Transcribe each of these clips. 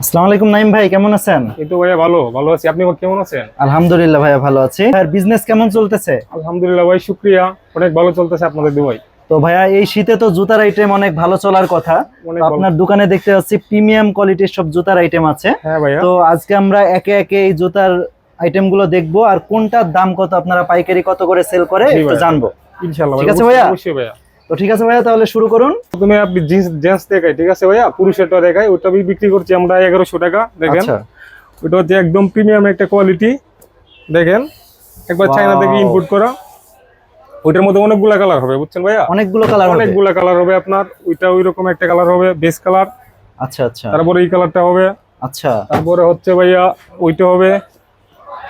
আসসালামু আলাইকুম নাইম ভাই কেমন আছেন? এই তো ভাইয়া ভালো ভালো আছি। আপনি কেমন আছেন? আলহামদুলিল্লাহ ভাইয়া ভালো আছি। আর বিজনেস কেমন চলতেছে? আলহামদুলিল্লাহ ভাই শুক্রিয়া। অনেক ভালো চলতেছে আপনাদের দুবাই। তো ভাইয়া এই শীতে তো জুতার আইটেম অনেক ভালো চলার কথা। অনেক তো ভালো। আপনার দোকানে দেখতে পাচ্ছি প্রিমিয়াম কোয়ালিটির সব জুতার আইটেম আছে। হ্যাঁ ভাইয়া। তো আজকে আমরা একে একে এই জুতার আইটেমগুলো দেখব আর কোনটার দাম কত আপনারা পাইকারি কত করে সেল করে একটু জানব। ইনশাআল্লাহ ঠিক আছে ভাইয়া? অবশ্যই ভাইয়া। তো ঠিক আছে ভাইয়া তাহলে শুরু করুন। প্রথমে আপনি জিন্স জেন্টস দেখাই ঠিক আছে ভাইয়া? পুরুষেরটা দেখাই ওটা আমি বিক্রি করছি আমরা এগারোশো টাকা দেখেন। আচ্ছা। ওটা হচ্ছে একদম প্রিমিয়াম একটা কোয়ালিটি দেখেন। একবার চায়না থেকে. ইম্পোর্ট করা। ওইটার মধ্যে অনেকগুলা কালার হবে বুঝছেন ভাইয়া? অনেকগুলো কালার হবে। অনেকগুলা কালার হবে আপনার ওইটা ওই রকম একটা কালার হবে বেস কালার আচ্ছা আচ্ছা। তারপরে এই কালারটা হবে। আচ্ছা। তারপরে হচ্ছে ভাইয়া ওইটা হবে।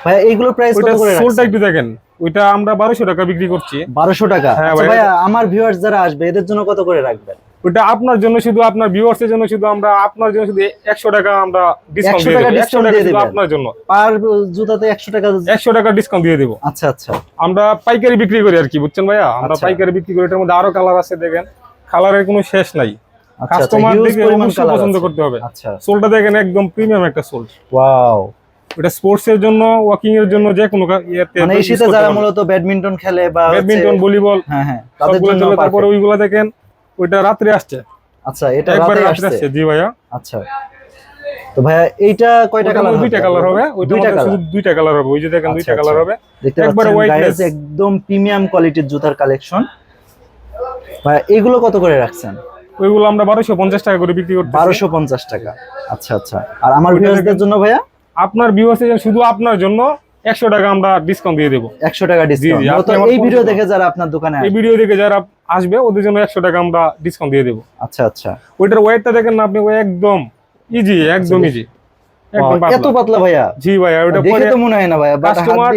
ভাইয়া এইগুলোর প্রাইস কত করে সোলটা একটু দেখেন। ওইটা আমরা বারোশো টাকা বিক্রি করছি। বারোশো টাকা? হ্যাঁ আচ্ছা ভাইয়া। ভাইয়া আমার ভিউয়ার্স যারা আসবে এদের জন্য কত করে রাখবেন? ওটা আপনার জন্য শুধু আপনার ভিউয়ার্স এর জন্য শুধু আমরা আপনার জন্য শুধু একশো টাকা আমরা ডিসকাউন্ট দিয়ে দেবো। একশো টাকা শুধু আপনার জন্য। পার জুতাতে একশো টাকা একশো টাকা ডিসকাউন্ট দিয়ে দেবো। আচ্ছা আচ্ছা। আমরা পাইকারি বিক্রি করি আর কি বুঝছেন ভাইয়া? আমরা আচ্ছা। পাইকারি বিক্রি করি এটার মধ্যে আরও কালার আছে দেখেন। কালারের কোনো শেষ নাই। আচ্ছা আচ্ছা কাস্টমার দেখে পছন্দ করতে হবে। আচ্ছা। সোলটা দেখেন একদম প্রিমিয়াম একটা সোল ওয়াও এটা স্পোর্টস এর জন্য ওয়াকিং এর জন্য যে কোনো ইয়েতে মানে শীতে যারা মূলত ব্যাডমিন্টন খেলে বা ব্যাডমিন্টন ভলিবল হ্যাঁ হ্যাঁ তাদের জন্য তারপরে। ওইগুলা দেখেন ওইটা রাত্রে আসছে। আচ্ছা এটা রাতে আসছে? জি ভাইয়া। আচ্ছা। তো ভাইয়া এইটা কয়টা কালার দুইটা কালার হবে কালার শুধু দুইটা কালার হবে ওই যে দেখেন আচ্ছা, দুইটা কালার আচ্ছা। হবে। একবারে পাচ্ছেন একদম প্রিমিয়াম কোয়ালিটির জুতার কালেকশন ভাইয়া এগুলো কত করে রাখছেন? ওইগুলো আমরা বারোশো পঞ্চাশ টাকা করে বিক্রি করতে বারোশো পঞ্চাশ টাকা। আচ্ছা আচ্ছা। আর আমার ওইটা দেখেন। জন্য ভাইয়া? আপনার ভিউয়ার্স শুধু আপনার জন্য একশো টাকা আমরা ডিসকাউন্ট দিয়ে দেবো। একশো টাকা ডিসকাউন্ট এই ভিডিও দেখে যারা আপনার দোকানে এই ভিডিও দেখে যারা আসবে ওদের জন্য একশো টাকা আমরা ডিসকাউন্ট দিয়ে দেবো। আচ্ছা আচ্ছা। ওইটার ওয়েটটা দেখেন না আপনি একদম ইজি একদম ইজি একদম Wow, এত পাতলা। ভাইয়া। জি ভাইয়া ওটা দেখে তো মনে হয় না ভাইয়া কাস্টমার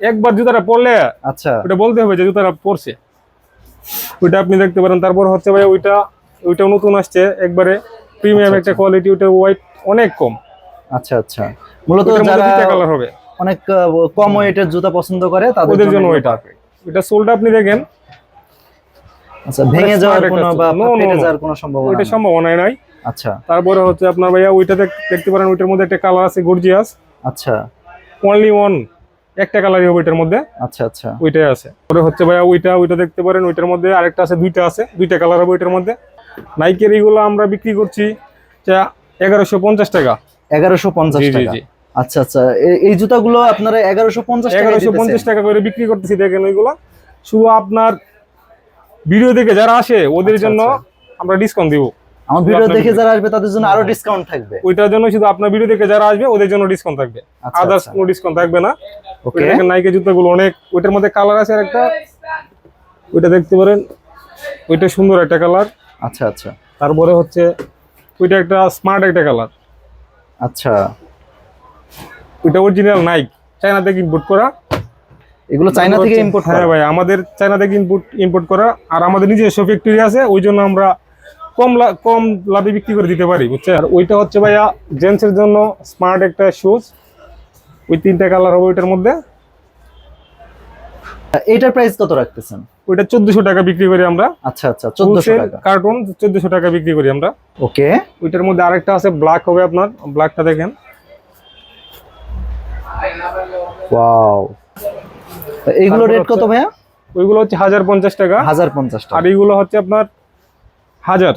একবার জুতাটা পরলে আচ্ছা। ওটা বলতে হবে যে জুতাটা পরছে। ওইটা আপনি দেখতে পারেন তারপর হচ্ছে ভাই ওইটা ওইটাও নতুন আসছে একবারে প্রিমিয়াম আচ্ছা, একটা আচ্ছা। কোয়ালিটি ওটার ওয়েট অনেক কম। আচ্ছা আচ্ছা। মূলত যারা কালার হবে। অনেক কম ওয়েটের জুতা পছন্দ করে তাদের জন্য ওইটা ওইটা সোলটা আপনি দেখেন। আচ্ছা ভেঙে যাওয়ার কোনো বা ফেটে যাওয়ার কোনো সম্ভাবনা ওইটা। সম্ভাবনা নাই। আচ্ছা। তারপরে হচ্ছে আপনার ভাইয়া ওইটা দেখতে পারেন ওইটার মধ্যে একটা কালার আছে গর্জিয়াস আচ্ছা। অনলি ওয়ান একটা কালারই হবে ওইটার মধ্যে। আচ্ছা আচ্ছা। ওইটাই আছে। পরে হচ্ছে ভাইয়া ওইটা ওইটা দেখতে পারেন ওইটার মধ্যে আরেকটা আছে দুইটা আছে দুইটা কালার হবে ওইটার মধ্যে। নাইকের এইগুলো আমরা বিক্রি করছি এগারোশো পঞ্চাশ টাকা। এগারোশো পঞ্চাশ টাকা। আচ্ছা আচ্ছা। এই জুতাগুলো আপনারা এগারোশো পঞ্চাশ টাকা এগারোশো পঞ্চাশ টাকা করে বিক্রি করতেছি দেখেন ওইগুলো। শুধু আপনার ভিডিও দেখে যারা আসে ওদের আচ্ছা, জন্য আচ্ছা। আমরা ডিসকাউন্ট দিব। আমার ভিডিও দেখে যারা আসবে তাদের জন্য আরও ডিসকাউন্ট থাকবে। ওইটার জন্য শুধু আপনার ভিডিও দেখে যারা আসবে ওদের জন্য ডিসকাউন্ট থাকবে। আদার্স আচ্ছা। কোনো ডিসকাউন্ট থাকবে না। ওকে নাইকের জুতাগুলো অনেক ওইটার মধ্যে কালার আছে একটা। ওইটা দেখতে পারেন। ওইটা সুন্দর একটা কালার আচ্ছা আচ্ছা। তারপরে হচ্ছে ওইটা একটা স্মার্ট একটা কালার আচ্ছা। ওইটা অরিজিনাল নাইক চায়না থেকে ইম্পোর্ট করা। এগুলো চায়না থেকে ইম্পোর্ট হ্যাঁ ভাই আমাদের চায়না থেকে ইম্পোর্ট ইম্পোর্ট করা। আর আমাদের নিজস্ব ফ্যাক্টরি আছে ওই জন্য আমরা কম কম লাভে বিক্রি করে দিতে পারি বুঝছেন? আর ওইটা হচ্ছে ভাইয়া জেন্টসের জন্য স্মার্ট একটা শুজ ওই তিনটা কালার হবে ওইটার মধ্যে। এইটার প্রাইস কত রাখতেছেন? ওইটা চোদ্দশো টাকা বিক্রি করি আমরা। আচ্ছা আচ্ছা চোদ্দশো কার্টুন চোদ্দশো টাকা বিক্রি করি আমরা। ওকে ওইটার মধ্যে আরেকটা আছে ব্ল্যাক হবে আপনার। ব্ল্যাকটা দেখেন। ওয়াও এইগুলো রেট কত ভাইয়া? ওইগুলো হচ্ছে হাজার পঞ্চাশ টাকা। হাজার পঞ্চাশ আর টাকা এইগুলো হচ্ছে আপনার হাজার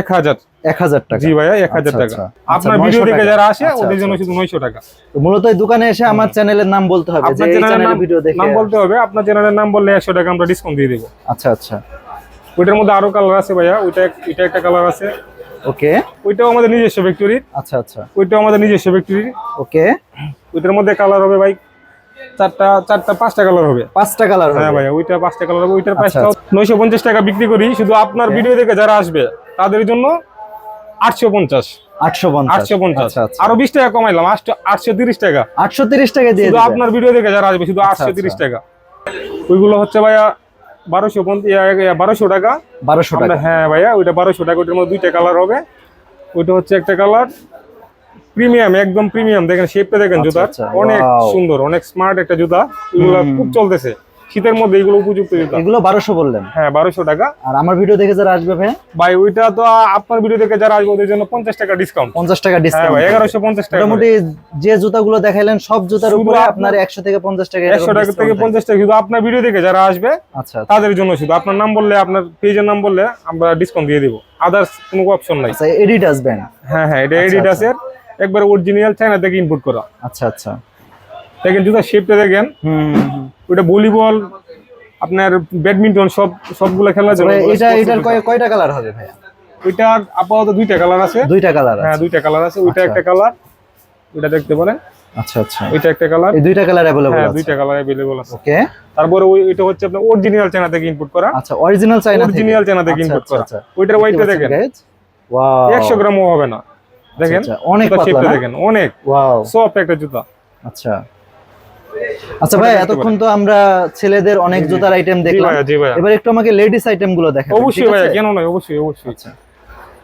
এক হাজার। এক হাজার টাকা। জি ভাইয়া এক হাজার আচ্ছা, টাকা। আচ্ছা। আপনার আচ্ছা, ভিডিও দেখে টাকা। যারা আসে ওদের জন্য শুধু নয়শো টাকা। মূলত এই দোকানে এসে আমার চ্যানেলের নাম বলতে হবে যে এই চ্যানেলের চ্যানেলের ভিডিও দেখে নাম বলতে হবে আপনার চ্যানেলের নাম বললে একশো টাকা আমরা ডিসকাউন্ট দিয়ে দেবো। আচ্ছা আচ্ছা। ওইটার মধ্যে আরও কালার আছে ভাইয়া ওইটা ওইটা একটা কালার আছে। ওকে ওইটাও আমাদের নিজস্ব ফ্যাক্টরির আচ্ছা আচ্ছা। ওইটাও আমাদের নিজস্ব ফ্যাক্টরির ওকে ওইটার মধ্যে কালার হবে ভাই চারটা চারটা পাঁচটা কালার হবে। পাঁচটা কালার হ্যাঁ ভাইয়া ওইটা পাঁচটা কালার হবে ওইটার আচ্ছা, প্রাইসটা নয়শো পঞ্চাশ টাকা বিক্রি করি শুধু আপনার ভিডিও দেখে যারা আসবে তাদের জন্য আটশো পঞ্চাশ। আচ্ছা আচ্ছা। আরও বিশ টাকা কমাইলাম আটশো তিরিশ টাকা। আটশো তিরিশ টাকা দিয়ে আপনার ভিডিও দেখে যারা আসবে শুধু আচ্ছা, আটশো তিরিশ আচ্ছা। টাকা। ওইগুলো হচ্ছে ভাইয়া বারোশো বারোশো টাকা। বারোশো টাকা। হ্যাঁ ভাইয়া ওইটা বারোশো টাকা ওইটার মধ্যে দুইটা কালার হবে। ওইটা হচ্ছে একটা কালার প্রিমিয়াম একদম প্রিমিয়াম। দেখেন শেপটা দেখেন আচ্ছা, জুতার। আচ্ছা, অনেক সুন্দর অনেক স্মার্ট একটা জুতা। এগুলো খুব চলতেছে। শীতের মধ্যে এগুলো উপযুক্ত জুতা। এগুলো বারোশো বললেন। হ্যাঁ বারোশো টাকা। আর আমার ভিডিও দেখে যারা আসবে ভাই? ভাই ওইটা তো আপনার ভিডিও থেকে যারা আসবে ওদের জন্য পঞ্চাশ টাকা ডিসকাউন্ট পঞ্চাশ টাকা হ্যাঁ ডিসকাউন্ট ভাই এগারোশো পঞ্চাশ টাকা মোটামুটি যে জুতাগুলো দেখাইলেন সব জুতার উপরে আপনার- একশো থেকে পঞ্চাশ টাকা একশো টাকা থেকে পঞ্চাশ টাকা। শুধু আপনার ভিডিও দেখে যারা আসবে আচ্ছা আচ্ছা। তাদের জন্য শুধু। আপনার নাম বললে আপনার পেজের নাম বললে আমরা ডিসকাউন্ট দিয়ে দিব। আদার্স কোনো অপশন নাই। আচ্ছা এডিডাস ব্যান্ড হ্যাঁ হ্যাঁ এটা আচ্ছা, এডিডাসের একবার অরিজিনাল চায়না থেকে ইনপুট করা আচ্ছা আচ্ছা দেখেন জুতা শেপটা দেখেন হুম হুম, হুম। ওটা ভলিবল আপনার ব্যাডমিন্টন সব সবগুলো খেলার জন্য তবে ওগুলো এটা sports এটার জুতা। কয়- কয়টা কালার হবে ভাইয়া ওইটার আপাতত দুইটা কালার আছে দুইটা কালার হ্যাঁ আছে দুইটা কালার আছে ওইটা আচ্ছা। একটা কালার ওইটা দেখতে পারেন আচ্ছা আচ্ছা ওইটা একটা কালার এই দুইটা কালার অ্যাভেলেবল হ্যাঁ আছে দুইটা কালার अवेलेबल আছে ওকে তারপরে ওই এটা হচ্ছে আপনার অরিজিনাল চায়না থেকে ইনপুট করা আচ্ছা অরিজিনাল চাইনা থেকে অরিজিনাল চায়না থেকে আচ্ছা, ইনপুট আচ্ছা, করা আচ্ছা। ওইটার ওয়েটটা দেখতে দেখেন পাচ্ছেন, guys? Wow! 100 গ্রামও হবে না দেখেন আচ্ছা, অনেক পাতলা? দেখেন অনেক। Wow! সফট একটা জুতা। আচ্ছা। আচ্ছা ভাই এতক্ষণ তো আমরা ছেলেদের অনেক জুতার আইটেম দেখলাম। এবার একটু আমাকে লেডিস আইটেমগুলো দেখাবেন অবশ্যই আছে? কেন নয়? অবশ্যই অবশ্যই। আচ্ছা।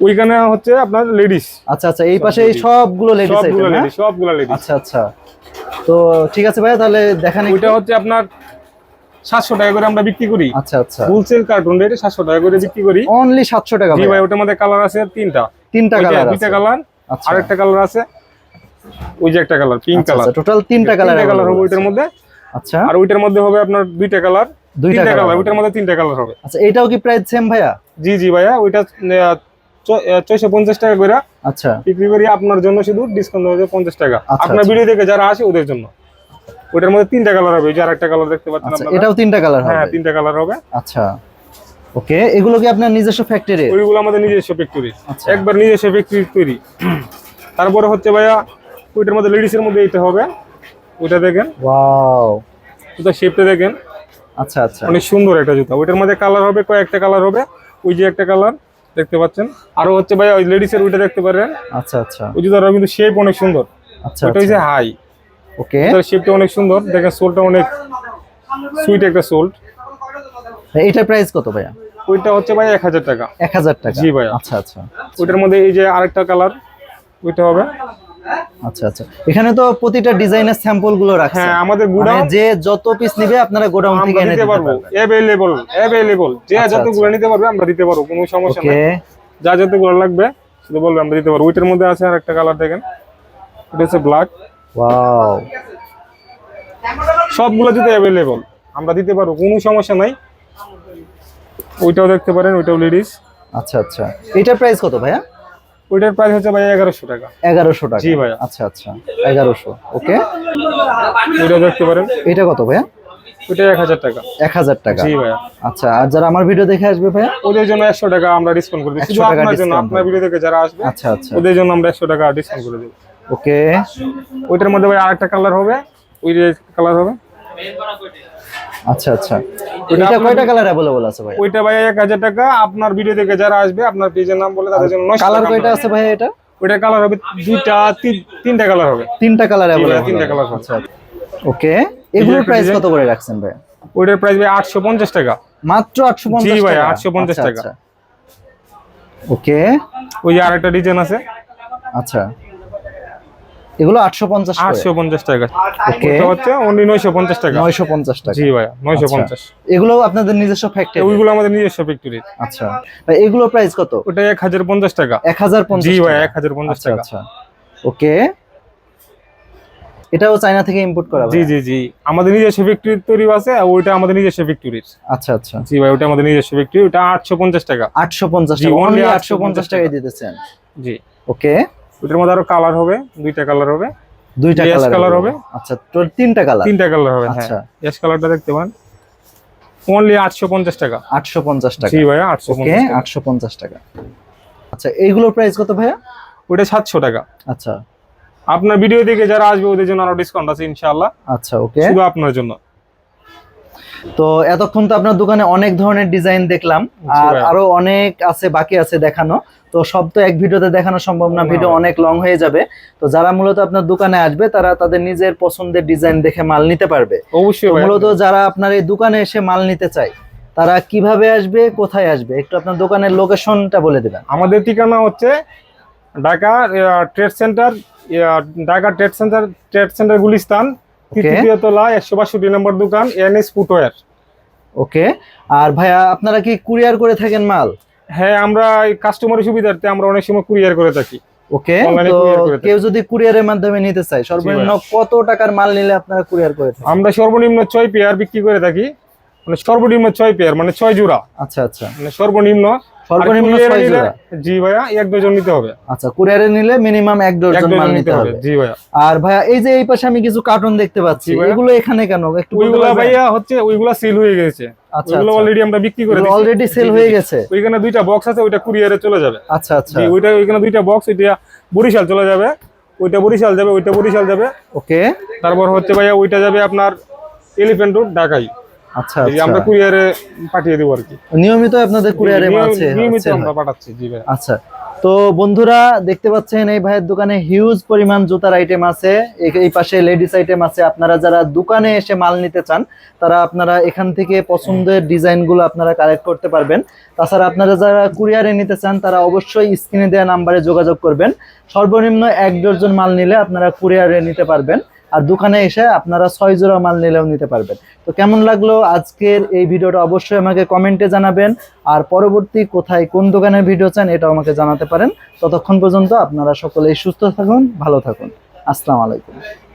ওইখানে হচ্ছে আপনার লেডিস আচ্ছা আচ্ছা এই পাশে এই সবগুলো লেডিস সবগুলো লেডিস সবগুলো লেডিস আচ্ছা আচ্ছা। তো ঠিক আছে ভাইয়া তাহলে দেখান। ওইটা হচ্ছে আপনার সাতশো টাকা করে আমরা বিক্রি করি। আচ্ছা আচ্ছা। হোলসেল কার্টুন রেটে সাতশো টাকা করে বিক্রি করি। অনলি সাতশো টাকা জি ভাই ভাই ওটার মধ্যে কালার আছে তিনটা। তিনটা কালার দুইটা কালার আচ্ছা। আরেকটা কালার আছে। ওই যে একটা কালার পিঙ্ক কালার টোটাল তিনটা কালার কালার হবে ওইটার মধ্যে। আচ্ছা। আর ওইটার মধ্যে হবে আপনার দুইটা কালার দুইটা কালার ওইটার মধ্যে তিনটা কালার হবে। আচ্ছা এটাও কি প্রাইস সেম ভাইয়া? জি জি ভাইয়া ওইটা ছয়শো পঞ্চাশ টাকা করে আচ্ছা। বিক্রি করি আপনার জন্য শুধু ডিসকাউন্ট হয়ে পঞ্চাশ টাকা। আচ্ছা, আপনার আচ্ছা। ভিডিও দেখে যারা আসে ওদের জন্য। ওইটার মধ্যে তিনটা কালার হবে ওই যে আরেকটা কালার দেখতে পাচ্ছেন আচ্ছা এটাও তিনটা কালার হ্যাঁ হবে। তিনটা কালার হবে। আচ্ছা। ওকে এগুলো কি আপনার নিজস্ব ফ্যাক্টরি ওইগুলো আমাদের নিজস্ব ফ্যাক্টরি আচ্ছা। একবার নিজস্ব ফ্যাক্টরি তৈরি। তারপরে হচ্ছে ভাইয়া ওইটার মধ্যে লেডিসের মধ্যে এইটা হবে। ওইটা দেখেন। ওয়াও ওটা শেপটা দেখেন। আচ্ছা আচ্ছা। অনেক সুন্দর একটা জুতা। ওইটার মধ্যে কালার হবে কয়েকটা কালার হবে। ওই যে একটা কালার দেখতে পাচ্ছেন? আরও হচ্ছে ভাইয়া ওই লেডিসের ওইটা দেখতে পারেন। আচ্ছা আচ্ছা। ওই জুতাটা কিন্তু শেপ অনেক সুন্দর। আচ্ছা ওইটা হচ্ছে হাই ওকে। শেপটা অনেক সুন্দর। দেখেন সোলটা অনেক সুইট একটা সোল এটার প্রাইস কত ভাইয়া? ওইটা হচ্ছে ভাই এক হাজার টাকা। এক হাজার টাকা। জি ভাই আচ্ছা আচ্ছা। ওইটার মধ্যে এই যে আরেকটা কালার ওইটা হবে। আচ্ছা আচ্ছা। এখানে তো প্রতিটা ডিজাইনের স্যাম্পলগুলো রাখছে। হ্যাঁ আমাদের মানে গুডাউন যে যত পিস নেবে আপনারা গোডাউন থেকে এনে দিতে পারব। অ্যাভেলেবল অ্যাভেলেবল যে আচ্ছা, যতগুলো নিতে পারবে আমরা দিতে পারব কোনো সমস্যা ওকে। নেই যা যতগুলো লাগবে শুধু বলবে আমরা দিতে পারব। ওইটার মধ্যে আছে আর একটা কালার দেখেন। এটা হচ্ছে ব্ল্যাক ওয়াও সবগুলো দিতে অ্যাভেলেবল আমরা দিতে পারব কোনো সমস্যা নাই। ওইটাও দেখতে পারেন ওইটাও লেডিস আচ্ছা আচ্ছা। এটার প্রাইস কত ভাইয়া? ওইটার প্রাইস হচ্ছে ভাই এগারোশো টাকা। এগারোশো টাকা। জি ভাইয়া। আচ্ছা আচ্ছা। এগারোশো ওকে। ওইটাও দেখতে পারেন। এটা কত ভাইয়া? ওইটা এক হাজার টাকা। এক হাজার টাকা। জি ভাইয়া। আচ্ছা আর যারা আমার ভিডিও দেখে আসবে ভাইয়া? ওদের জন্য একশো টাকা আমরা ডিসকাউন্ট করে দিই শুধু আপনার জন্য আপনার ভিডিও থেকে যারা আসবে আচ্ছা আচ্ছা। ওদের জন্য আমরা একশো টাকা ডিসকাউন্ট করে দেবো ওকে। ওইটার মধ্যে ভাই আরেকটা কালার হবে। ওই কালার হবে। আচ্ছা আচ্ছা। ওইটা এটা কয়টা কালার অ্যাভেলেবল আছে ভাই ওইটা ভাই এক হাজার টাকা। আপনার ভিডিও থেকে যারা আসবে আপনার পেজের নাম বলে তাদের জন্য কালার টাকা কয়টা আছে ভাই এটা? ওইটা কালার হবে দুইটা তিন- তিনটা কালার হবে। তিনটা কালার অ্যাভেলেবল তিনটা হবে। আচ্ছা ওকে এগুলোর একটা প্রাইস কত করে রাখছেন ভাই ওইটার প্রাইস ভাই আটশো পঞ্চাশ টাকা। মাত্র আটশো পঞ্চাশ জি ভাই, টাকা। 850 আচ্ছা, টাকা। আচ্ছা। ওকে ওই যে আরেকটা ডিজাইন আছে। আচ্ছা। এগুলো আটশো পঞ্চাশ আটশো পঞ্চাশ টাকা। ওকে ওটা হচ্ছে অনলি নয়শো পঞ্চাশ টাকা। নয়শো পঞ্চাশ টাকা। জি ভাইয়া নয়শো আচ্ছা। পঞ্চাশ এগুলো আপনাদের নিজস্ব ফ্যাক্টরি ওইগুলো আমাদের নিজস্ব ফ্যাক্টরি আচ্ছা। ভাই এগুলোর প্রাইস কত? ওটা এক হাজার পঞ্চাশ টাকা। এক হাজার পঞ্চাশ জি ভাই টাকা। এক হাজার পঞ্চাশ আচ্ছা টাকা। আচ্ছা। ওকে এটাও চায়না থেকে ইম্পোর্ট করা জি জি জি। আমাদের নিজস্ব ফ্যাক্টরি তৈরি আছে আর ওইটা আমাদের নিজস্ব ফ্যাক্টরির আচ্ছা আচ্ছা। জি ভাই ওটা আমাদের নিজস্ব ফ্যাক্টরি ওটা আটশো পঞ্চাশ টাকা। আটশো পঞ্চাশ জি, টাকা। অনলি 850 আটশো পঞ্চাশ টাকায় দিতেছেন। জি। ওকে ওটার মধ্যে আরও কালার হবে দুইটা কালার হবে। দুইটা কালার হবে। আচ্ছা তো তিনটা কালার তিনটা কালার হবে হ্যাঁ। আচ্ছা। এস কালারটা দেখতে পান। অনলি আটশো পঞ্চাশ টাকা। আটশো পঞ্চাশ টাকা। জি ভাইয়া আটশো ওকে আটশো পঞ্চাশ টাকা। আচ্ছা এইগুলোর প্রাইস কত ভাইয়া? ওটা সাতশো টাকা। আচ্ছা। আপনার ভিডিও দেখে যারা আসবে ওদের জন্য আরও ডিসকাউন্ট আছে ইনশাআল্লাহ। আচ্ছা ওকে। শুধু আপনার জন্য। তো এতক্ষণ তো আপনার দোকানে অনেক ধরনের ডিজাইন দেখলাম আর আরও অনেক আছে বাকি আছে দেখানো। তো সব তো এক ভিডিওতে দেখানো সম্ভব না ভিডিও অনেক লং হয়ে যাবে। তো যারা মূলত আপনার দোকানে আসবে তারা তাদের নিজের পছন্দের ডিজাইন দেখে মাল নিতে পারবে। অবশ্যই মূলত যারা আপনার এই দোকানে এসে মাল নিতে চায় তারা কীভাবে আসবে কোথায় আসবে? একটু আপনার দোকানের লোকেশনটা বলে দেবেন। আমাদের ঠিকানা হচ্ছে Dhaka trade centre Dhaka trade centre trade centre Gulistan তৃতীয় তলা একশো বাষট্টি নম্বর দোকান এনএস ফুটওয়্যার ওকে আর ভাইয়া আপনারা কি কুরিয়ার করে থাকেন মাল? হ্যাঁ আমরা কাস্টমারের সুবিধার্থে আমরা অনেক সময় কুরিয়ার করে থাকি। ওকে তো। কেউ যদি কুরিয়ারের মাধ্যমে নিতে চায় সর্বনিম্ন কত টাকার মাল নিলে আপনারা কুরিয়ার করে থাকেন? আমরা সর্বনিম্ন ছয় পেয়ার বিক্রি করে থাকি। মানে সর্বনিম্ন ছয় পেয়ার মানে ছয় জোড়া। আচ্ছা আচ্ছা। মানে সর্বনিম্ন সর্বনিম্ন ছয় জোড়া। জি ভাইয়া এক ডজন নিতে হবে। আচ্ছা কুরিয়ারে নিলে মিনিমাম এক ডজন মাল নিতে হবে জি ভাইয়া। আর ভাইয়া এই যে এই পাশে আমি কিছু কার্টুন দেখতে পাচ্ছি এগুলো এখানে কেন? একটু ওইগুলা ভাইয়া হচ্ছে ওইগুলা সেল হয়ে গেছে। আচ্ছা ওইগুলো অলরেডি আমরা বিক্রি করে দিচ্ছি। অলরেডি সেল হয়ে গেছে। ওইখানে দুইটা বক্স আছে ওইটা কুরিয়ারে চলে যাবে। আচ্ছা আচ্ছা। ওইটা ওইখানে দুইটা বক্স ওইটা বরিশাল চলে যাবে। ওইটা বরিশাল যাবে ওইটা বরিশাল যাবে। ওকে। তারপর হচ্ছে ভাইয়া ওইটা যাবে আপনার এলিফ্যান্ট রোড ঢাকাই। আচ্ছা আমরা আচ্ছা। কুরিয়ারে পাঠিয়ে দেবো আর কি। নিয়মিত আপনাদের কুরিয়ারে মাল নিয়মিত- sale- নিয়মিত sale আমরা পাঠাচ্ছি জি ভাই। আচ্ছা। তো বন্ধুরা দেখতে পাচ্ছেন এই ভাইয়ের দোকানে হিউজ পরিমাণ জুতার আইটেম আছে। এই- এই পাশে লেডিস আইটেম আছে। আপনারা যারা দোকানে এসে মাল নিতে চান তারা আপনারা এখান থেকে পছন্দের ডিজাইনগুলো আপনারা কালেক্ট করতে পারবেন। তাছাড়া আপনারা যারা কুরিয়ারে নিতে চান তারা অবশ্যই স্ক্রিনে দেওয়া নাম্বারে যোগাযোগ করবেন। সর্বনিম্ন এক ডজন মাল নিলে আপনারা কুরিয়ারে নিতে পারবেন। আর দোকানে এসে আপনারা ছয় জোড়া মাল নিলেও নিতে পারবেন। তো কেমন লাগল আজকের এই ভিডিওটা অবশ্যই আমাকে কমেন্টে জানাবেন। আর পরবর্তী কোথায় কোন দোকানের ভিডিও চান এটাও আমাকে জানাতে পারেন। ততক্ষণ পর্যন্ত আপনারা সকলেই সুস্থ থাকুন, ভালো থাকুন। আসসালামু আলাইকুম।